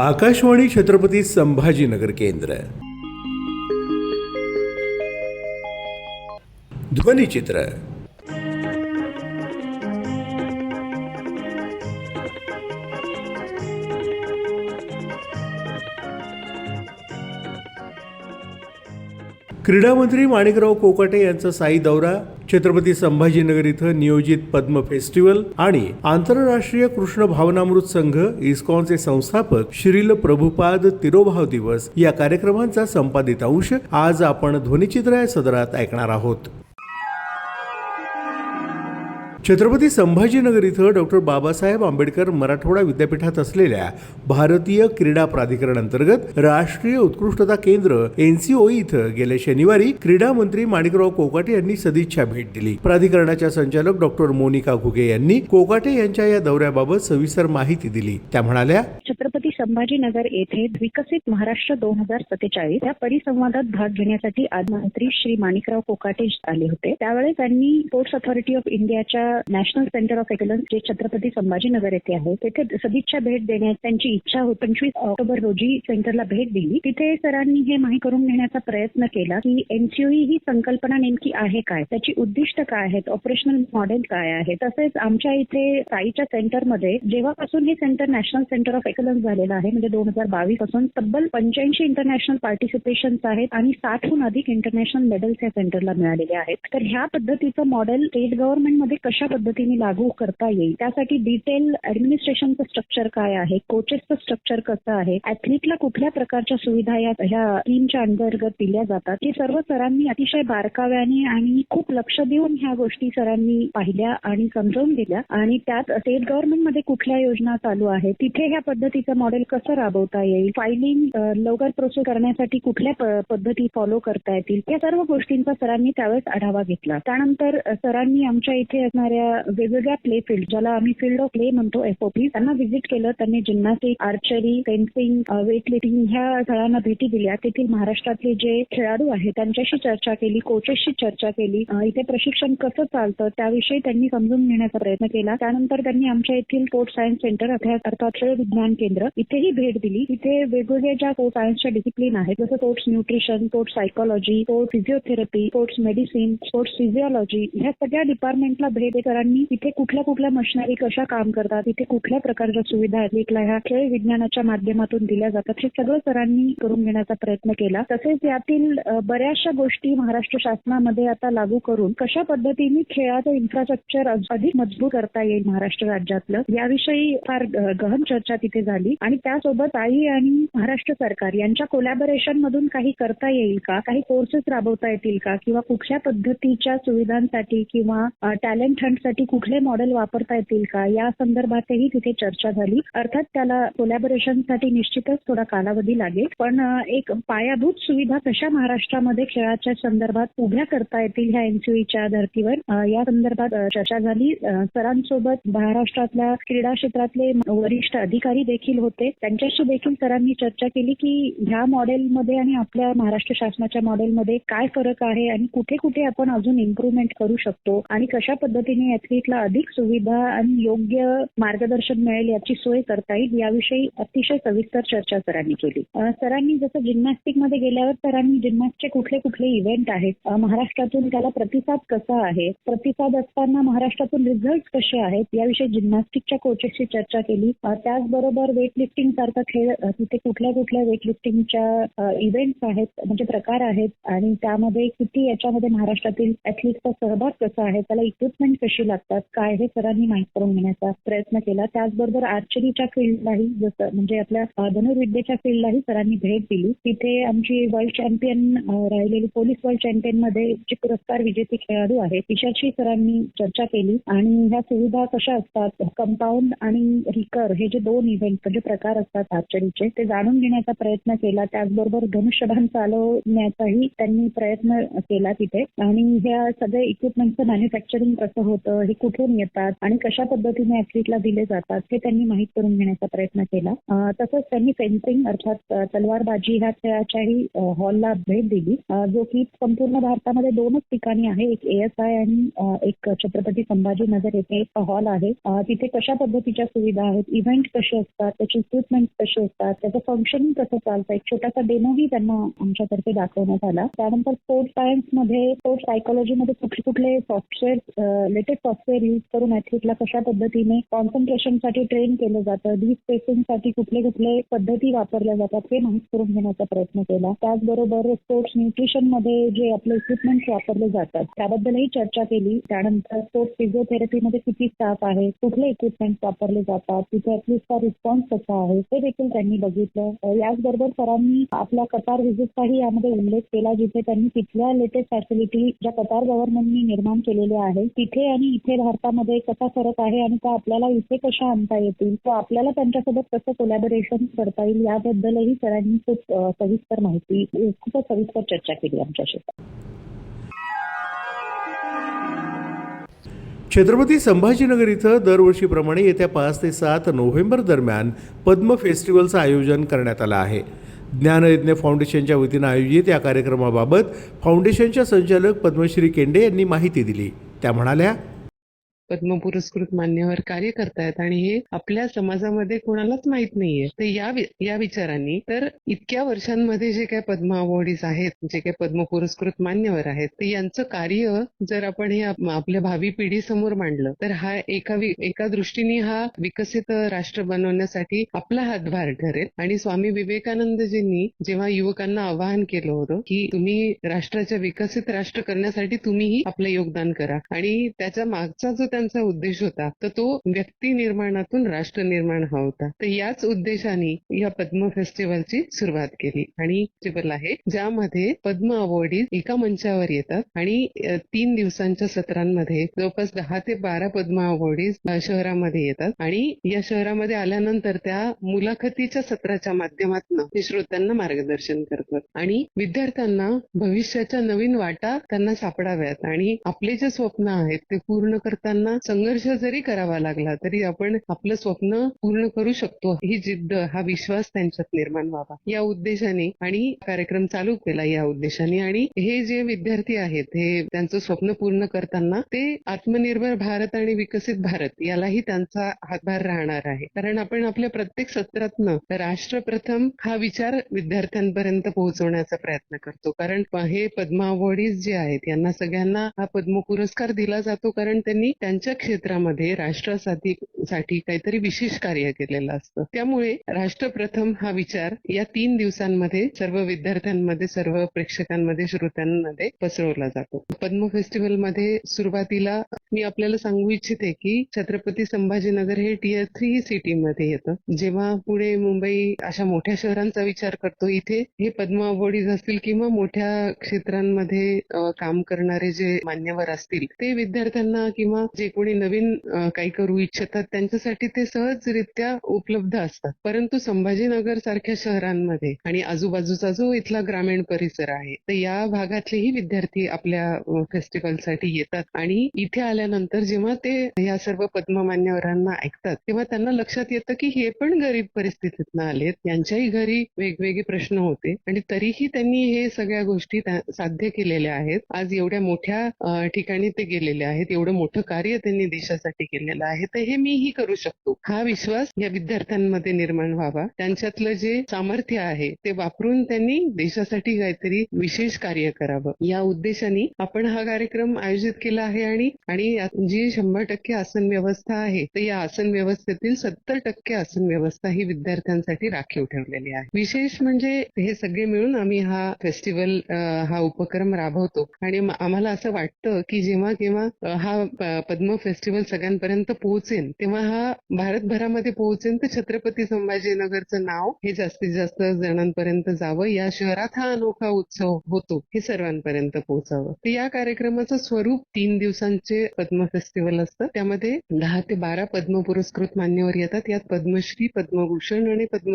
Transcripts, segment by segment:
आकाशवाणी छत्रपती संभाजीनगर केंद्र. ध्वनिचित्र क्रीडा मंत्री माणिकराव कोकाटे यांचा साई दौरा. छत्रपती संभाजीनगर इथं नियोजित पद्म फेस्टिवल आणि आंतरराष्ट्रीय कृष्ण भावनामृत संघ इस्कॉनचे संस्थापक श्रील प्रभुपाद तिरोभाव दिवस या कार्यक्रमांचा संपादित अंश आज आपण ध्वनिचित्र या सदरात ऐकणार आहोत. छत्रपती संभाजीनगर इथं डॉक्टर बाबासाहेब आंबेडकर मराठवाडा विद्यापीठात असलेल्या भारतीय क्रीडा प्राधिकरण अंतर्गत राष्ट्रीय उत्कृष्टता केंद्र एनसीओ इथं गेल्या शनिवारी क्रीडा मंत्री माणिकराव कोकाटे यांनी सदिच्छा भेट दिली. प्राधिकरणाच्या संचालक डॉक्टर मोनिका घुगे यांनी कोकाटे यांच्या या दौऱ्याबाबत सविस्तर माहिती दिली. त्या म्हणाल्या संभाजीनगर येथे विकसित महाराष्ट्र दोन हजार सत्तेचाळीस या परिसंवादात भाग घेण्यासाठी आज मंत्री श्री माणिकराव कोकाटे आले होते. त्यावेळी त्यांनी स्पोर्ट्स अथॉरिटी ऑफ इंडियाच्या नॅशनल सेंटर ऑफ एक्सलन्स जे छत्रपती संभाजीनगर येथे आहे तेथे सदिच्छा भेट देण्यात त्यांची इच्छा होती. पंचवीस ऑक्टोबर रोजी सेंटरला भेट दिली. तिथे सरांनी हे माहिती करून घेण्याचा प्रयत्न केला की एनसीओई ही संकल्पना नेमकी आहे काय? त्याची उद्दिष्ट काय आहेत? ऑपरेशनल मॉडेल काय आहे? तसेच आमच्या इथे साईच्या सेंटरमध्ये जेव्हापासून हे centre national centre of excellence झालेलं आहे. म्हणजे दोन हजार बावीसपासून तब्बल पंच्याऐंशी इंटरनॅशनल पार्टिसिपेशन आहेत आणि साठहून अधिक इंटरनॅशनल मेडल्स या सेंटरला मिळालेले आहेत. तर ह्या पद्धतीचं मॉडेल स्टेट गव्हर्नमेंटमध्ये कशा पद्धतीने लागू करता येईल? त्यासाठी डिटेल ऍडमिनिस्ट्रेशनचं स्ट्रक्चर काय आहे? कोचेसचं स्ट्रक्चर कसं आहे? ऍथलीटला कुठल्या प्रकारच्या सुविधा या ह्या टीमच्या अंतर्गत दिल्या जातात? हे सर्व सरांनी अतिशय बारकाव्याने आणि खूप लक्ष देऊन ह्या गोष्टी सरांनी पाहिल्या आणि समजावून दिल्या. आणि त्यात स्टेट गव्हर्नमेंटमध्ये कुठल्या योजना चालू आहेत? तिथे ह्या पद्धतीचं मॉडेल कसं राबवता येईल? फायलिंग लवकर प्रोसेस करण्यासाठी कुठल्या पद्धती फॉलो करता येतील? या सर्व गोष्टींचा सरांनी त्यावेळेस आढावा घेतला. त्यानंतर सरांनी आमच्या इथे असणाऱ्या वेगवेगळ्या प्ले फील्ड ज्याला आम्ही फील्ड ऑफ प्ले म्हणतो एफओपी त्यांना व्हिजिट केलं. त्यांनी gymnastic archery fencing weight lifting ह्या स्थळांना भेटी दिल्या. तेथील महाराष्ट्रातले जे खेळाडू आहेत त्यांच्याशी चर्चा केली कोचेसशी चर्चा केली. इथे प्रशिक्षण कसं चालतं त्याविषयी त्यांनी समजून घेण्याचा प्रयत्न केला. त्यानंतर त्यांनी आमच्या येथील स्पोर्ट्स सायन्स सेंटर अर्थात खेळ विज्ञान केंद्र इथेही भेट दिली तिथे वेगवेगळ्या ज्या स्पोर्ट्स सायन्सच्या डिसिप्लिन आहेत जसं sports nutrition sports psychology sports physiotherapy sports medicine sports physiology ह्या सगळ्या डिपार्टमेंटला भेट देकरांनी तिथे कुठल्या कुठल्या मशिनरी कशा काम करतात तिथे कुठल्या प्रकारच्या सुविधा ऍथलीटला ह्या खेळ विज्ञानाच्या माध्यमातून दिल्या जातात हे सगळं सरांनी करून घेण्याचा प्रयत्न केला. तसेच यातील बऱ्याचशा गोष्टी महाराष्ट्र शासनामध्ये आता लागू करून कशा पद्धतीने खेळाचं इन्फ्रास्ट्रक्चर अधिक मजबूत करता येईल महाराष्ट्र राज्यातलं याविषयी फार गहन चर्चा तिथे झाली. आणि त्यासोबत आई आणि महाराष्ट्र सरकार यांच्या कोलॅबोरेशन मधून काही करता येईल का? काही कोर्सेस राबवता येतील का? किंवा कुठल्या पद्धतीच्या सुविधांसाठी किंवा टॅलेंट हंटसाठी कुठले मॉडेल वापरता येतील का? या संदर्भातही तिथे चर्चा झाली. अर्थात त्याला कोलॅबोरेशनसाठी निश्चितच थोडा कालावधी लागेल. पण एक पायाभूत सुविधा कशा महाराष्ट्रामध्ये खेळाच्या संदर्भात उभ्या करता येतील ह्या एनसीईच्या धर्तीवर? या संदर्भात चर्चा झाली. सरांसोबत महाराष्ट्रातल्या क्रीडा क्षेत्रातले वरिष्ठ अधिकारी देखील होते. त्यांच्याशी देखील सरांनी चर्चा केली की ह्या मॉडेलमध्ये आणि आपल्या महाराष्ट्र शासनाच्या मॉडेलमध्ये काय फरक आहे आणि कुठे कुठे आपण अजून इम्प्रुव्हमेंट करू शकतो आणि कशा पद्धतीने ऍथलीटला अधिक सुविधा आणि योग्य मार्गदर्शन मिळेल याची सोय करता येईल याविषयी अतिशय सविस्तर चर्चा सरांनी केली. सरांनी जसं जिम्नॅस्टिकमध्ये गेल्यावर सरांनी जिम्नॅस्टचे कुठले कुठले इव्हेंट आहेत? महाराष्ट्रातून त्याला प्रतिसाद कसा आहे? प्रतिसाद असताना महाराष्ट्रातून रिझल्ट कसे आहेत? याविषयी जिम्नॅस्टिकच्या कोचेसची चर्चा केली. त्याचबरोबर वेट लिफ्टिंग सारखा खेळ तिथे कुठल्या कुठल्या वेट लिफ्टिंगच्या इव्हेंट्स आहेत म्हणजे प्रकार आहेत आणि त्यामध्ये किती याच्यामध्ये महाराष्ट्रातील ऍथलीटचा सहभाग कसा आहे त्याला इक्विपमेंट कशी लागतात काय हे सरांनी माहीत करून घेण्याचा प्रयत्न केला. त्याचबरोबर आर्चरीच्या फील्डलाही जसं म्हणजे आपल्या धनुर्विद्येच्या फील्डलाही सरांनी भेट दिली. तिथे आमची वर्ल्ड चॅम्पियन राहिलेली पोलीस वर्ल्ड चॅम्पियनमध्ये जे पुरस्कार विजेते खेळाडू आहे तिच्याशी सरांनी चर्चा केली. आणि ह्या सुविधा कशा असतात कंपाऊंड आणि रिकर हे जे दोन इव्हेंट म्हणजे प्रकार असतात आर्चरीचे ते जाणून घेण्याचा प्रयत्न केला. त्याचबरोबर धनुष्यबाण चालवण्याचाही त्यांनी प्रयत्न केला तिथे. आणि ह्या सगळे इक्विपमेंटचं मॅन्युफॅक्चरिंग कसं होतं हे कुठून येतात आणि कशा पद्धतीने ऍथलीटला दिले जातात हे त्यांनी माहीत करून घेण्याचा प्रयत्न केला. तसंच त्यांनी फेन्सिंग अर्थात तलवारबाजी ह्या खेळाच्याही हॉलला भेट दिली. जो की संपूर्ण भारतामध्ये दोनच ठिकाणी आहे. एक एएसआय आणि एक छत्रपती संभाजीनगर येथे एक हॉल आहे. तिथे कशा पद्धतीच्या सुविधा आहेत इव्हेंट कसे असतात त्याची इक्विपमेंट कसे असतात त्याचं फंक्शनिंग कसं चालतं एक छोटासा डेमोही त्यांना आमच्यातर्फे दाखवण्यात आला. त्यानंतर स्पोर्ट्स सायन्समध्ये स्पोर्ट्स सायकोलॉजी मध्ये कुठले कुठले सॉफ्टवेअर लेटेस्ट सॉफ्टवेअर युज करून ऍथलीटला कशा पद्धतीने कॉन्सन्ट्रेशनसाठी ट्रेन केलं जातं डी स्पेसिंगसाठी कुठले कुठले पद्धती वापरल्या जातात हे माहीत करून घेण्याचा प्रयत्न केला. त्याचबरोबर स्पोर्ट्स न्यूट्रिशनमध्ये जे आपले इक्विपमेंट वापरले जातात त्याबद्दलही चर्चा केली. त्यानंतर स्पोर्ट्स फिजिओथेरपीमध्ये किती स्टाफ आहे कुठले इक्विपमेंट वापरले जातात तिथे ऍथलीटचा रिस्पॉन्स कसा आहे हे देखील त्यांनी बघितलं. याचबरोबर सरांनी आपल्या कतार व्हिजिटचाही यामध्ये उल्लेख केला जिथे त्यांनी तिथल्या लेटेस्ट फॅसिलिटी ज्या कतार गव्हर्नमेंटनी निर्माण केलेल्या आहे तिथे आणि इथे भारतामध्ये कसा फरक आहे आणि त्या आपल्याला इथे कशा आणता येतील तो आपल्याला त्यांच्यासोबत कसं कोलॅबोरेशन करता येईल याबद्दलही सरांनी खूप सविस्तर माहिती खूपच सविस्तर चर्चा केली आमच्याशी. छत्रपती संभाजीनगर इथं दरवर्षीप्रमाणे येत्या पाच ते सात नोव्हेंबर दरम्यान पद्म फेस्टिवलचं आयोजन करण्यात आलं आहे. ज्ञानयज्ञ फाउंडेशनच्या वतीनं आयोजित या कार्यक्रमाबाबत फाउंडेशनच्या संचालक पद्मश्री केंडे यांनी माहिती दिली. त्या म्हणाल्या पद्म पुरस्कृत मान्यवर कार्य करतायत आणि हे आपल्या समाजामध्ये कोणालाच माहीत नाहीये. तर या या विचारांनी तर इतक्या वर्षांमध्ये जे काही पद्म अवॉर्डीज आहेत जे काही पद्म पुरस्कृत मान्यवर आहेत तर यांचं कार्य जर आपण हे आपल्या भावी पिढी समोर मांडलं तर हा एका एका दृष्टीने हा विकसित राष्ट्र बनवण्यासाठी आपला हातभार ठरेल. आणि स्वामी विवेकानंदजींनी जेव्हा युवकांना आवाहन केलं होतं की तुम्ही राष्ट्राच्या विकसित राष्ट्र करण्यासाठी तुम्हीही आपलं योगदान करा. आणि त्याच्या मागचा जो त्या त्यांचा उद्देश होता तर तो व्यक्ती निर्माणातून राष्ट्र निर्माण हा होता. तर याच उद्देशाने या पद्म फेस्टिवलची सुरुवात केली. आणि फेस्टिवल आहे ज्यामध्ये पद्म अवॉर्डीज एका मंचावर येतात आणि तीन दिवसांच्या सत्रांमध्ये जवळपास दहा ते बारा पद्म अवॉर्डीज शहरामध्ये येतात. आणि या शहरामध्ये आल्यानंतर त्या मुलाखतीच्या सत्राच्या माध्यमातून ते श्रोत्यांना मार्गदर्शन करतात. आणि विद्यार्थ्यांना भविष्याच्या नवीन वाटा त्यांना सापडाव्यात. आणि आपले जे स्वप्न आहेत ते पूर्ण करताना संघर्ष जरी करावा लागला तरी आपण आपलं स्वप्न पूर्ण करू शकतो. ही जिद्द हा विश्वास त्यांच्यात निर्माण व्हावा. या उद्देशाने आणि कार्यक्रम चालू केला या उद्देशाने. आणि हे जे विद्यार्थी आहेत हे त्यांचं स्वप्न पूर्ण करताना ते आत्मनिर्भर भारत आणि विकसित भारत यालाही त्यांचा हातभार राहणार आहे. कारण आपण आपल्या प्रत्येक सत्रातनं राष्ट्र प्रथम हा विचार विद्यार्थ्यांपर्यंत पोहोचवण्याचा प्रयत्न करतो. कारण हे पद्मा अवॉर्डीज जे आहेत यांना सगळ्यांना हा पद्म पुरस्कार दिला जातो. कारण त्यांनी त्यांच्या क्षेत्रामध्ये राष्ट्रासाठी साठी काहीतरी विशेष कार्य केलेलं असतं. त्यामुळे राष्ट्रप्रथम हा विचार या तीन दिवसांमध्ये सर्व विद्यार्थ्यांमध्ये सर्व प्रेक्षकांमध्ये श्रोत्यांमध्ये पसरवला जातो. पद्म फेस्टिवलमध्ये सुरुवातीला मी आपल्याला सांगू इच्छिते की छत्रपती संभाजीनगर हे टीयर थ्री सिटी मध्ये येतं. जेव्हा पुणे मुंबई अशा मोठ्या शहरांचा विचार करतो इथे हे पद्म अवॉर्डीज असतील किंवा मोठ्या क्षेत्रांमध्ये काम करणारे जे मान्यवर असतील ते विद्यार्थ्यांना किंवा जे कोणी नवीन काही करू इच्छितात त्यांच्यासाठी ते सहजरित्या उपलब्ध असतात. परंतु संभाजीनगर सारख्या शहरांमध्ये आणि आजूबाजूचा जो इथला ग्रामीण परिसर आहे तर या भागातलेही विद्यार्थी आपल्या फेस्टिवलसाठी येतात. आणि इथे आल्यानंतर जेव्हा ते या सर्व पद्म मान्यवरांना ऐकतात तेव्हा त्यांना लक्षात येतं की हे पण गरीब परिस्थितीतनं आलेत. यांच्याही घरी वेगवेगळे प्रश्न होते आणि तरीही त्यांनी हे सगळ्या गोष्टी साध्य केलेल्या आहेत. आज एवढ्या मोठ्या ठिकाणी ते गेलेले आहेत एवढं मोठं कार्य त्यांनी देशासाठी केलेलं आहे तर हे मीही करू शकतो. हा विश्वास या विद्यार्थ्यांमध्ये निर्माण व्हावा. त्यांच्यातलं जे सामर्थ्य आहे ते वापरून त्यांनी देशासाठी काहीतरी विशेष कार्य करावं. या उद्देशाने आपण हा कार्यक्रम आयोजित केला आहे आणि आणि जी शंभर टक्के आसन व्यवस्था आहे तर या आसन व्यवस्थेतील सत्तर टक्के आसन व्यवस्था ही विद्यार्थ्यांसाठी राखीव ठेवलेली आहे. विशेष म्हणजे हे सगळे मिळून आम्ही हा फेस्टिवल हा उपक्रम राबवतो. आणि आम्हाला असं वाटतं की जेव्हा केव्हा हा पद्म फेस्टिवल सगळ्यांपर्यंत पोहोचेल तेव्हा हा भारतभरामध्ये पोहोचेल तर छत्रपती संभाजीनगरचं नाव हे जास्तीत जास्त जणांपर्यंत जावं. या शहरात हा अनोखा उत्सव होतो हे सर्वांपर्यंत पोहोचावं. तर या कार्यक्रमाचं स्वरूप तीन दिवसांचे पद्म फेस्टिवल असतं. त्यामध्ये दहा ते बारा पद्म पुरस्कृत मान्यवर येतात. यात पद्मश्री पद्मभूषण आणि पद्म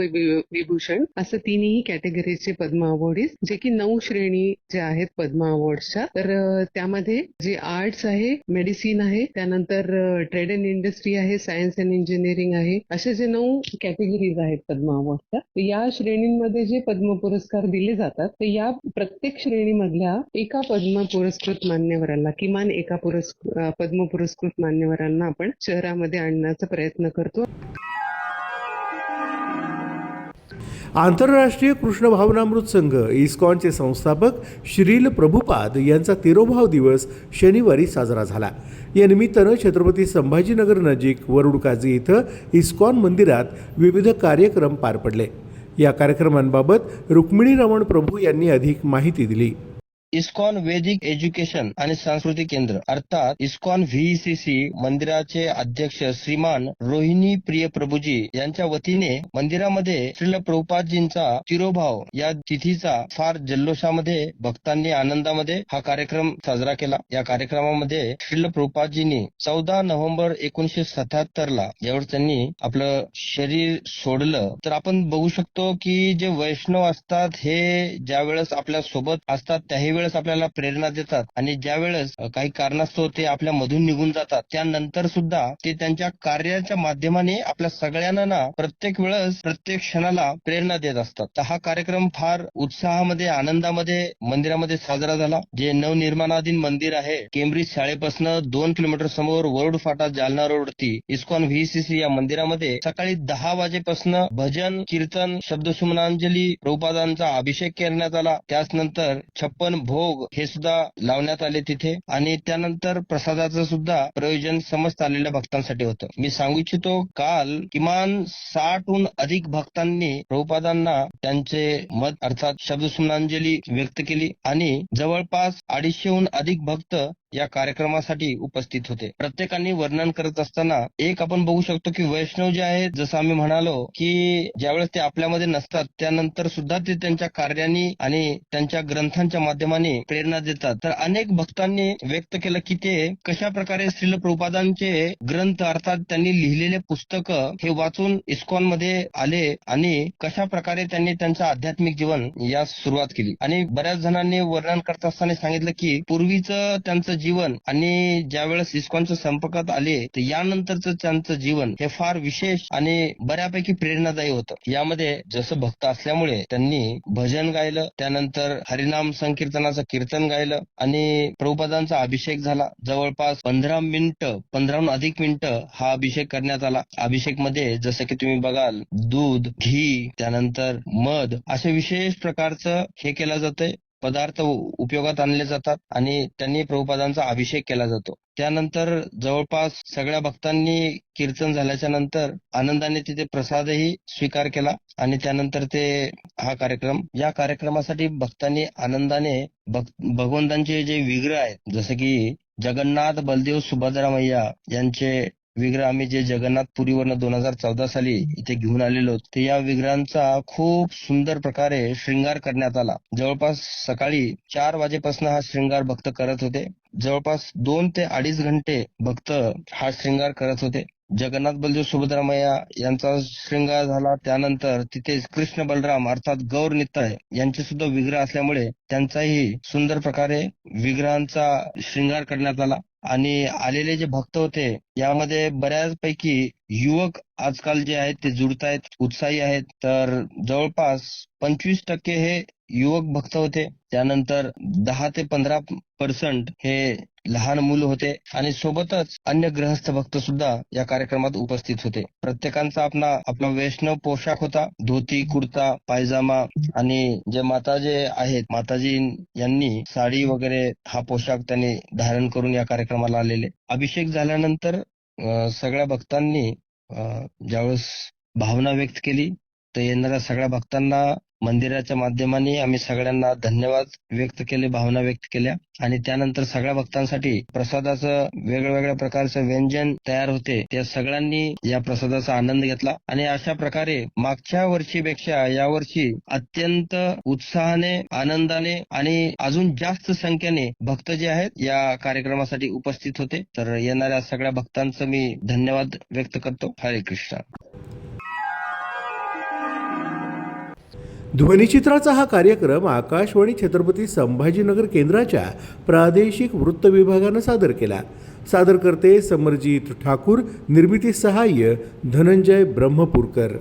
विभूषण असं तिन्ही कॅटेगरीचे पद्म अवॉर्डीज जे की नऊ श्रेणी ज्या आहेत पद्म अवॉर्डच्या तर त्यामध्ये जे आर्ट्स आहे मेडिसिन आहे त्यानंतर ट्रेड अँड इंडस्ट्री आहे सायन्स अँड इंजिनिअरिंग आहे. असे जे नऊ कॅटेगरीज आहेत पद्म अवॉर्डच्या या श्रेणींमध्ये जे पद्म पुरस्कार दिले जातात तर या प्रत्येक श्रेणीमधल्या एका पद्म पुरस्कृत मान्यवराला किमान एका पुरस्कृत पद्म पुरस्कृत मान्यवरांना आपण शहरामध्ये आणण्याचा प्रयत्न करतो. आंतरराष्ट्रीय कृष्ण भावनामृत संघ इस्कॉनचे संस्थापक श्रील प्रभुपाद यांचा तिरोभाव दिवस शनिवारी साजरा झाला. या निमित्तानं छत्रपती संभाजीनगर नजीक वरुडकाजी इथं इस्कॉन मंदिरात विविध कार्यक्रम पार पडले. या कार्यक्रमांबाबत रुक्मिणी रमण प्रभू यांनी अधिक माहिती दिली. इस्कॉन वैदिक एज्युकेशन आणि सांस्कृतिक केंद्र. अर्थात इस्कॉन व्हीसीसी मंदिराचे अध्यक्ष श्रीमान रोहिणी प्रिय प्रभूजी यांच्या वतीने मंदिरामध्ये श्रील प्रभुपादजींचा तिरोभाव या तिथीचा फार जल्लोषामध्ये भक्तांनी आनंदामध्ये हा कार्यक्रम साजरा केला. या कार्यक्रमामध्ये श्रील प्रभुपादजींनी चौदा नोव्हेंबर एकोणीशे सत्याहत्तर ला ज्यावेळेस त्यांनी आपलं शरीर सोडलं. तर आपण बघू शकतो की जे वैष्णव असतात हे ज्या वेळेस आपल्यासोबत असतात त्याही वेळेस आपल्याला प्रेरणा देतात आणि ज्या वेळेस काही कारणास्तव ते आपल्या मधून निघून जातात त्यानंतर सुद्धा ते त्यांच्या कार्याच्या माध्यमाने आपल्या सगळ्यांना ना प्रत्येक वेळेस प्रत्येक क्षणाला प्रेरणा देत असतात. तर हा कार्यक्रम फार उत्साहामध्ये आनंदामध्ये मंदिरामध्ये साजरा झाला. जे नवनिर्माणाधीन मंदिर आहे केम्ब्रिज शाळेपासून दोन किलोमीटर समोर वरुड फाटा जालना रोडवरती इस्कॉन व्हीसीसी या मंदिरामध्ये सकाळी दहा वाजेपासून भजन कीर्तन शब्दसुमनांजली रूपादांचा अभिषेक करण्यात आला. त्याच नंतर छप्पन भोग हे सुद्धा लावण्यात आले तिथे. आणि त्यानंतर प्रसादाचं सुद्धा प्रयोजन समस्त आलेल्या भक्तांसाठी होतं. मी सांगू इच्छितो काल किमान साठहून अधिक भक्तांनी प्रभुपादांना त्यांचे मत अर्थात शब्दसुमनांजली व्यक्त केली. आणि जवळपास अडीचशेहून अधिक भक्त या कार्यक्रमासाठी उपस्थित होते. प्रत्येकाने वर्णन करत असताना एक आपण बघू शकतो की वैष्णव जे आहेत जसं आम्ही म्हणालो की ज्यावेळेस ते आपल्यामध्ये नसतात त्यानंतर सुद्धा ते त्यांच्या कार्याने आणि त्यांच्या ग्रंथांच्या माध्यमाने प्रेरणा देतात. तर अनेक भक्तांनी व्यक्त केलं की ते कशा प्रकारे श्रील प्रभुपादांचे ग्रंथ अर्थात त्यांनी लिहिलेले पुस्तक हे वाचून इस्कॉनमध्ये आले आणि कशा प्रकारे त्यांनी त्यांचं आध्यात्मिक जीवन यास सुरुवात केली. आणि बऱ्याच जणांनी वर्णन करत असताना सांगितलं की पूर्वीचं त्यांचं जीवन आणि ज्या वेळेस इस्कॉनच्या संपर्कात आले तर यानंतरचं त्यांचं जीवन हे फार विशेष आणि बऱ्यापैकी प्रेरणादायी होतं. यामध्ये जसं भक्त असल्यामुळे त्यांनी भजन गायलं त्यानंतर हरिनाम संकीर्तनाचं कीर्तन गायलं आणि प्रभुपादांचा अभिषेक झाला. जवळपास पंधरा मिनिटं पंधराहून अधिक मिनिटं हा अभिषेक करण्यात आला. अभिषेकमध्ये जसं की तुम्ही बघाल दूध घी त्यानंतर मध असे विशेष प्रकारचं हे केलं जातंय. पदार्थ उपयोगात आणले जातात आणि त्यांनी प्रभुपादांचा अभिषेक केला जातो. त्यानंतर जवळपास सगळ्या भक्तांनी कीर्तन झाल्याच्यानंतर आनंदाने तिथे प्रसादही स्वीकार केला आणि त्यानंतर ते हा कार्यक्रम या कार्यक्रमासाठी भक्तांनी आनंदाने भगवंतांचे जे विग्रह आहेत जसं की जगन्नाथ बलदेव सुभद्रा मैया यांचे विग्रह आम्ही जे जगन्नाथपुरीवरनं दोन हजार चौदा साली इथे घेऊन आलेलो ते या विग्रहांचा खूप सुंदर प्रकारे श्रृंगार करण्यात आला. जवळपास सकाळी चार वाजेपासून हा श्रृंगार भक्त करत होते. जवळपास दोन ते अडीच घंटे भक्त हा श्रृंगार करत होते. जगन्नाथ बलदेव सुभद्रामय्या यांचा श्रृंगार झाला. त्यानंतर तिथे कृष्ण बलराम अर्थात गौर नित्तळ यांचे सुद्धा विग्रह असल्यामुळे त्यांचाही सुंदर प्रकारे विग्रहांचा श्रृंगार करण्यात आला. आणि आलेले जे भक्त होते यामध्ये बऱ्याचपैकी युवक आजकाल जे आहेत ते जुडतायत उत्साही आहेत. तर जवळपास पंचवीस टक्के हे युवक भक्त होते. त्यानंतर दहा ते पंधरा पर्सेंट हे लहान मुलं होते आणि सोबतच अन्य ग्रहस्थ भक्त सुद्धा या कार्यक्रमात उपस्थित होते. प्रत्येकांचा आपला आपला वैष्णव पोशाख होता. धोती कुर्ता पायजामा आणि जे माताजे आहेत माताजी यांनी साडी वगैरे हा पोशाख त्यांनी धारण करून या कार्यक्रमाला आलेले. अभिषेक झाल्यानंतर सगळ्या भक्तांनी ज्यावेळेस भावना व्यक्त केली तर येणाऱ्या सगळ्या भक्तांना मंदिराच्या माध्यमाने आम्ही सगळ्यांना धन्यवाद व्यक्त केले भावना व्यक्त केल्या. आणि त्यानंतर सगळ्या भक्तांसाठी प्रसादाचं वेगवेगळ्या प्रकारचं व्यंजन तयार होते. त्या सगळ्यांनी या प्रसादाचा आनंद घेतला. आणि अशा प्रकारे मागच्या वर्षीपेक्षा यावर्षी अत्यंत उत्साहाने आनंदाने आणि अजून जास्त संख्येने भक्त जे आहेत या कार्यक्रमासाठी उपस्थित होते. तर येणाऱ्या सगळ्या भक्तांचं मी धन्यवाद व्यक्त करतो. हरे कृष्ण. ध्वनिचित्राचा हा कार्यक्रम आकाशवाणी छत्रपती संभाजीनगर केंद्राच्या प्रादेशिक वृत्त विभागानं सादर केला. सादर करते ठाकूर निर्मिती सहाय्य धनंजय ब्रह्मपूरकर.